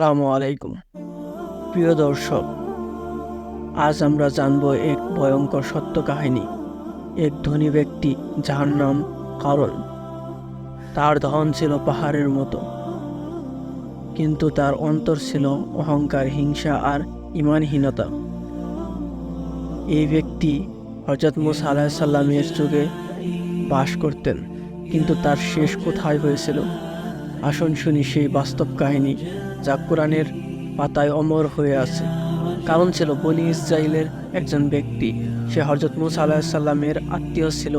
আসসালামু আলাইকুম। প্রিয় দর্শক, আজ আমরা জানব এক ভয়ঙ্কর সত্য কাহিনী। এক ধনী ব্যক্তি যার নাম কারণ। তার ধন ছিল পাহাড়ের মতো। কিন্তু তার অন্তর ছিল অহংকার, হিংসা আর ইমানহীনতা। এই ব্যক্তি হজরত মুসা আলাহ সাল্লামের যুগে বাস করতেন, কিন্তু তার শেষ কোথায় হয়েছিল? আসন শুনি সেই বাস্তব কাহিনী। যা কোরআনের পাতায় অমর হয়ে আছে। কারণ ছিল বনি ইসরায়েলের একজন ব্যক্তি। সে হজরত মুসা আলাহ সাল্লামের আত্মীয় ছিল।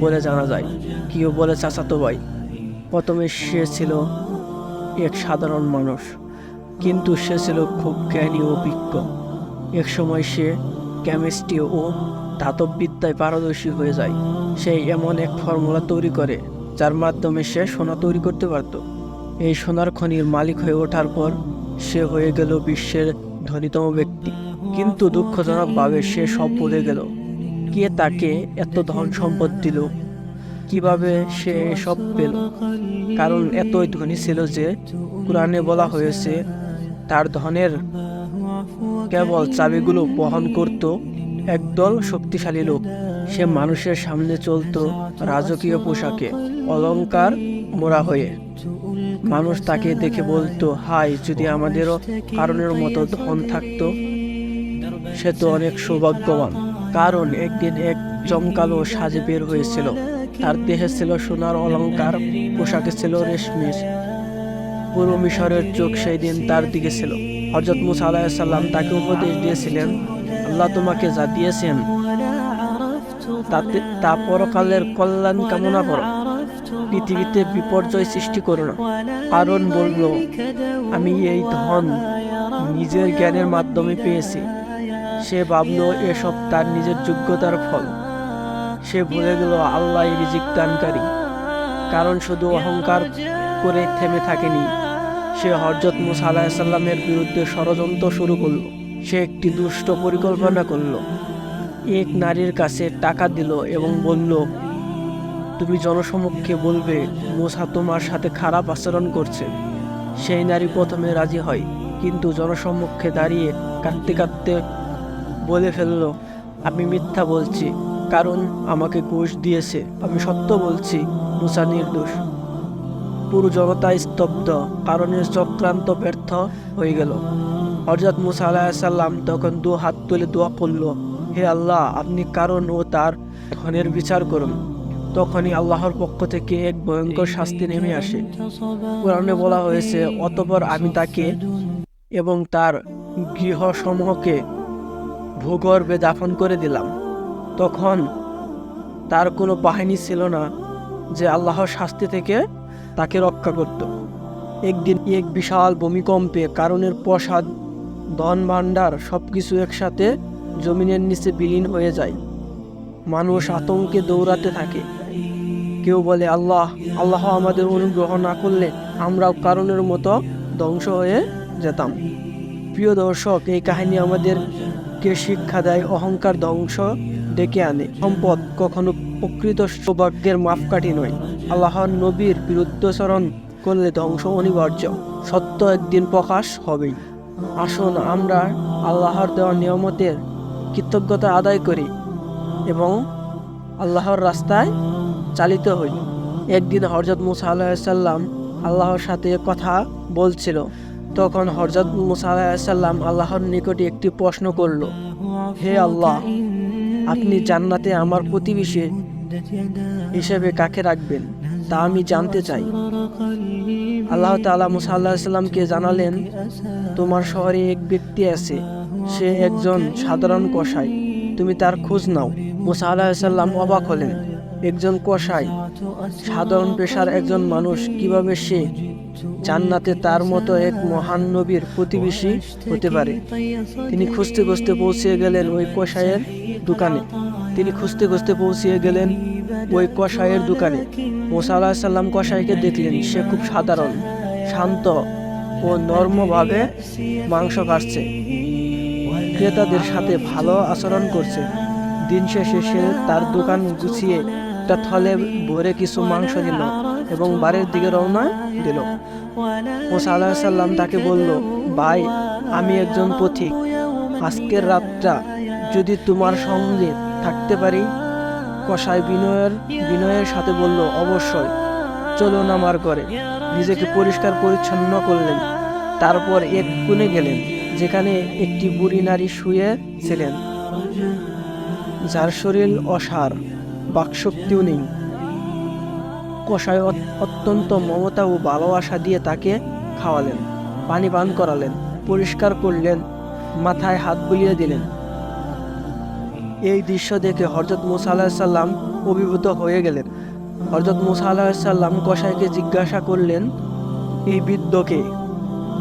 বলে জানা যায় কেউ বলে চাচাতো ভাই। প্রথমে সে ছিল এক সাধারণ মানুষ, কিন্তু সে ছিল খুব জ্ঞানী ও বিজ্ঞ এক সময় সে কেমিস্ট্রি ও ধাতববিদ্যায় পারদর্শী হয়ে যায়। সে এমন এক ফর্মুলা তৈরি করে, যার মাধ্যমে সে সোনা তৈরি করতে পারত। এই সোনার খনির মালিক হয়ে ওঠার পর সে হয়ে গেল বিশ্বের ধনীতম ব্যক্তি। কিন্তু দুঃখজনকভাবে সে সব ভুলে গেল। কে তাকে এত ধন সম্পদ দিল? কীভাবে সে সব পেল? কারণ এতই ধনী ছিল যে কোরআনে বলা হয়েছে, তার ধনের কেবল চাবিগুলো বহন করত একদল শক্তিশালী লোক। সে মানুষের সামনে চলতো রাজকীয় পোশাকে অলঙ্কার মোড়া হয়ে। মানুষ তাকে দেখে বলতো, হাই, যদি আমাদেরও কারণের মতো ধন থাকতো, সে তো অনেক সৌভাগ্যবান। কারণ একদিন এক জমকালো সাজে বের হয়েছিল। তার দেহে ছিল সোনার অলংকার পোশাকে ছিল রেশমিস পুরো মিশরের চোখ সেই দিন তার দিকে ছিল। হজরত মুসা আলাহিসাল্লাম তাকে উপদেশ দিয়েছিলেন, আল্লাহ তোমাকে যা দিয়েছেন, তাতে তা পরকালের কল্যাণ কামনা করো। পৃথিবীতে বিপর্যয় সৃষ্টি করো না। কারণ বলল, আমি এই ধন নিজের জ্ঞানের মাধ্যমে পেয়েছি। সে ভাবলো, এসব তার নিজের যোগ্যতার ফল। সে ভুলে গেল আল্লাহ রিজিক দানকারী। কারণ শুধু অহংকার করে থেমে থাকেনি, সে হরজত মুসা আলাহিসাল্লামের বিরুদ্ধে ষড়যন্ত্র শুরু করল। সে একটি দুষ্ট পরিকল্পনা করল। এক নারীর কাছে টাকা দিল এবং বলল তুমি জনসমক্ষে বলবে, মুসা তোমার সাথে খারাপ আচরণ করছে সেই নারী প্রথমে রাজি হয়, কিন্তু জনসম্মুখে দাঁড়িয়ে কাঁদতে কাঁদতে বলে ফেলল, আমি মিথ্যা বলছি, কারণ আমাকে ঘুষ দিয়েছে। আমি সত্য বলছি, মুসা নির্দোষ। পুরো জনতা স্তব্ধ, কারণের চক্রান্ত ব্যর্থ হয়ে গেল। হজরত মুসা আলাহিসাল্লাম তখন দু হাত তুলে দোয়া করল, হে আল্লাহ, আপনি কারণ ও তার ধনের বিচার করুন। তখনই আল্লাহর পক্ষ থেকে এক ভয়ঙ্কর শাস্তি নেমে আসে। কোরআনে বলা হয়েছে, অতপর আমি তাকে এবং তার গৃহসমূহকে ভূগর্ভে দাফন করে দিলাম। তখন তার কোনো বাহিনী ছিল না যে আল্লাহর শাস্তি থেকে তাকে রক্ষা করত। একদিন এক বিশাল ভূমিকম্পে কারণের প্রসাদ ধন ভাণ্ডার সব কিছু একসাথে জমিনের নিচে বিলীন হয়ে যায়। মানুষ আতঙ্কে দৌড়াতে থাকে। কেউ বলে, আল্লাহ আল্লাহ আমাদের অনুগ্রহ না করলে আমরাও কারণের মতো ধ্বংস হয়ে যেতাম। প্রিয় দর্শক, এই কাহিনী আমাদেরকে শিক্ষা দেয়, অহংকার ধ্বংস ডেকে আনে। সম্পদ কখনো প্রকৃত সৌভাগ্যের মাপকাঠি নয়। আল্লাহর নবীর বিরুদ্ধচরণ করলে ধ্বংস অনিবার্য। সত্য একদিন প্রকাশ হবেই। আসুন আমরা আল্লাহর দেওয়া নিয়মতের কৃতজ্ঞতা আদায় করি এবং আল্লাহর রাস্তায় চালিত হই। একদিন হরজত মুসা আলাহিসাল্লাম আল্লাহর সাথে কথা বলছিল। তখন হরজত মুসা আলাহিসাল্লাম আল্লাহর নিকটে একটি প্রশ্ন করল, হে আল্লাহ, আপনি জান্নাতে আমার প্রতিবেশী হিসেবে কাকে রাখবেন? তা আমি জানতে চাই। আল্লাহ তালা মুসা আল্লাহ সাল্লামকে জানালেন, তোমার শহরে এক ব্যক্তি আছে, সে একজন সাধারণ কসাই। তুমি তার খোঁজ নাও। মুসা আল্লাহ সাল্লাম অবাক হলেন। একজন কসাই, সাধারণ পেশার একজন মানুষ, কীভাবে সে জান্নাতে তার মতো এক মহান নবীর প্রতিবেশী হতে পারে? তিনি খুঁজতে খুঁজতে পৌঁছে গেলেন ওই কসাইয়ের দোকানে। তিনি খুঁজতে খুঁজতে পৌঁছিয়ে গেলেন ওই কসাইয়ের দোকানে। মোসা আল্লাহ সাল্লাম কসাইকে দেখলেন, সে খুব সাধারণ, শান্ত ও নর্মভাবে মাংস কাটছে ক্রেতাদের সাথে ভালো আচরণ করছে। দিন শেষে সে তার দোকান গুছিয়ে একটা থলে ভরে কিছু মাংস দিল এবং বাড়ির দিকে রওনা দিল। মুসা আলাহিসাল্লাম তাকে বলল, ভাই, আমি একজন পথিক। আজকের রাতটা যদি তোমার সঙ্গে থাকতে পারি? কসাই বিনয়ের বিনয়ের সাথে বলল, অবশ্যই। চলুন আমার ঘরে। নিজেকে পরিষ্কার পরিচ্ছন্ন করলেন। তারপর এক কোণে গেলেন, যেখানে একটি বুড়ি নারী শুয়ে ছিলেন, যার শরীর অসার। বাকশক্তিও নেই। কষায় অত- অত্যন্ত মমতা ও ভালোবাসা দিয়ে তাকে খাওয়ালেন, পানি পান করালেন, পরিষ্কার করলেন, মাথায় হাত বুলিয়ে দিলেন। এই দৃশ্য দেখে হরজত মুসা আলাহিসাল্লাম অভিভূত হয়ে গেলেন। হরজত মুসা আলাহিসাল্লাম কসাইকে জিজ্ঞাসা করলেন, এই বৃদ্ধকে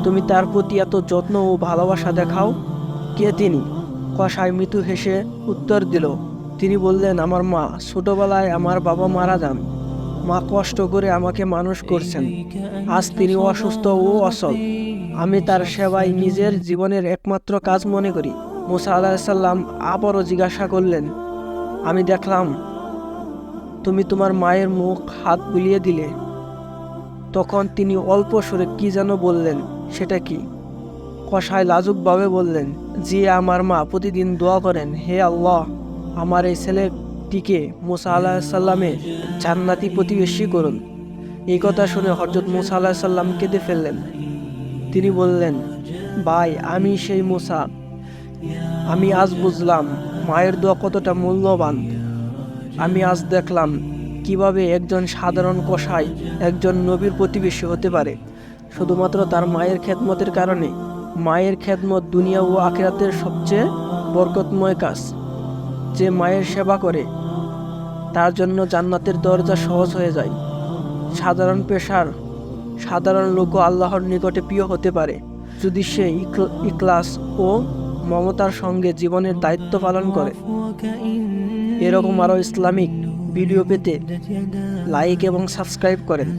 তুমি তার প্রতি এত যত্ন ও ভালোবাসা দেখাও? কে তিনি? কসাই মৃত্যু হেসে উত্তর দিল তিনি বললেন, আমার মা ছোটবেলায় আমার বাবা মারা যান। মা কষ্ট করে আমাকে মানুষ করছেন। আজ তিনি অসুস্থ ও অসল আমি তার সেবায় নিজের জীবনের একমাত্র কাজ মনে করি। মুসা আলাহিসাল্লাম আবারও জিজ্ঞাসা করলেন, আমি দেখলাম তুমি তোমার মায়ের মুখ হাত বুলিয়ে দিলে। তখন তিনি অল্প সরে কি যেন বললেন, সেটা কি? কষায় লাজুকভাবে বললেন, জি, আমার মা প্রতিদিন দোয়া করেন, হে আল্লাহ। আমার এই ছেলেটিকে মুসা আলাহিসাল্লামে জান্নাতি প্রতিবেশী করুন। এই কথা শুনে হজরত মুসা আলাহিসাল্লাম কেঁদে ফেললেন। তিনি বললেন, ভাই, আমি সেই মুসা। আমি আজ বুঝলাম মায়ের দোয়া কতটা মূল্যবান। আমি আজ দেখলাম কীভাবে একজন সাধারণ কষাই একজন নবীর প্রতিবেশী হতে পারে। শুধুমাত্র তার মায়ের খেদমতের কারণে। মায়ের খেদমত দুনিয়া ও আখিরাতের সবচেয়ে বরকতময় কাজ। যে মায়ের সেবা করে, তার জন্য জান্নাতের দরজা সহজ হয়ে যায়। সাধারণ পেশার, সাধারণ লোকও আল্লাহর নিকটে প্রিয় হতে পারে। যদি সে ইখলাস ও মমতার সঙ্গে জীবনের দায়িত্ব পালন করে। এরকম আরও ইসলামিক ভিডিও পেতে লাইক এবং সাবস্ক্রাইব করেন।